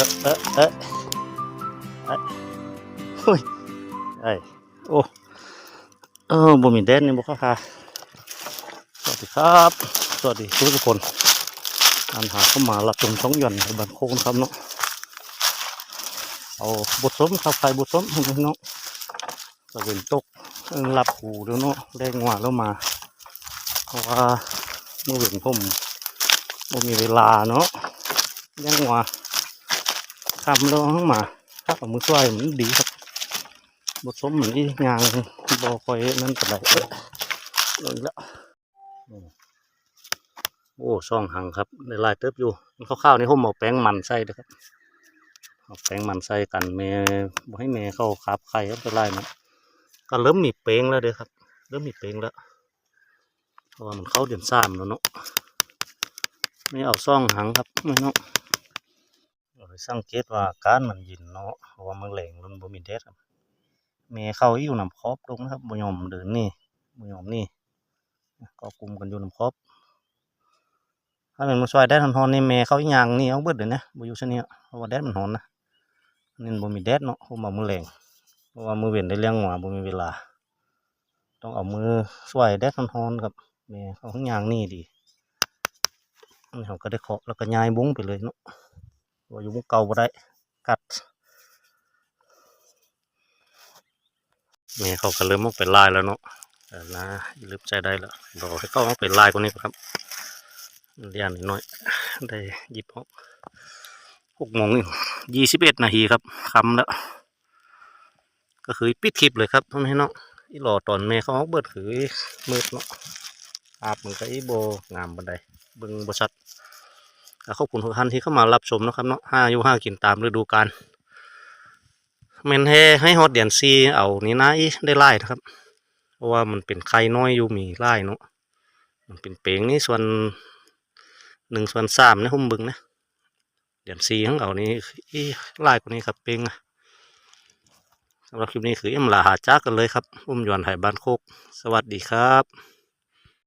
เอ้ยเอ้ยเฮ้ยเอ้โอ้เออบ่มีแดนนี่บ่เข้าค่ะสวัสดีครับ สวัสดีทุกคนอันหาเข้ามารับชมช่องหย่อนบ้านโค้งครับเนาะเอาบทสมครับใครบทสมให้พี่น้องตะเวนตกเอิ้งรับหูเดี๋ยวเนาะแรงงว่าแล้วมา เพราะว่าเมื่อเห็นผมบ่มีเวลาเนาะยังว่า ทำแล้วทั้งมา ถ้าเอามือช่วยมันดีครับบทสมเหมือนที่ยางบอคอยนั่นก็ได้เอ้ยลงอีกแล้วโอ้ซ่องหังครับในลายเติบอยู่ข้าวๆนี่ผมเอาแป้งมันใส่นะครับเอาแป้งมันใส่กันเมบ่ให้เมย์เข้าคาบไข่ก็ไปไล่นะก็เริ่มมีเป้งแล้วเด้อครับ เริ่มมีเป้งแล้วเพราะว่ามันเข้าเดือนสามแล้วเนาะไม่เอาซ่องหังครับไม่เนาะ สังเกตว่าการมันยินเนาะว่ามันแหลงมันบ่มีแดดครับแม่เขาอยู่นำครอบลงนะครับบ่ยอมเดินนี่บ่ยอมนี่ก็กลุ่มกันอยู่นำครอบถ้าเป็นมาช่วยแดดร้อนๆนี่แม่เขาอีหยังนี่เอาเบิดเลยนะบ่อยู่ซะเนี่ยเพราะว่าแดดมันร้อนนะนี่บ่มีแดดเนาะผมเอามือแหลงเพราะว่ามือเว้นได้เลี้ยงหัวบ่มีเวลา ต้องเอามือช่วยแดดร้อนๆครับแม่เขาอีหยังนี่ดีเขาก็ได้เคาะแล้วก็ย้ายบุ้งไปเลยเนาะ ว่าอยู่หมุกเก่าบ่ได้ กัดแม่เขาก็เริ่มมาเป็นลายแล้วเนาะน่าลืมใจได้แล้วรอให้เขามาเป็นลายกว่านี้ครับเรียนนิดหน่อยได้ยิบออกหกโมงยี่สิบเอ็ดนาทีครับคำแล้ว ก็คือปิดคลิปเลยครับท่านพี่น้องอีหล่อตอนแม่เขาเบิดคือมืดเนาะอาบมันก็อีโบงามบันไดบิ่งบชัดก็ ขอบคุณทุกท่านที่เข้ามารับชมนะครับเนาะห้าอยู่ห้ากินตามฤดูกาลแมนให้ให้ฮอตเดียนซีเอานี่นะอีได้ไล่นะครับ เพราะว่ามันเป็นไข่น้อยอยู่มีไล่เนาะมันเป็นเปลงนี่ส่วนหนึ่งส่วนสามนะหุ่มบึงนะเดียนซีของเอานี่อีไล่กว่านี้ครับเปลงสำหรับคลิปนี้คือเอ็มลาหาจ้ากันเลยครับ อุ้มยวนไห่บ้านโคก สวัสดีครับ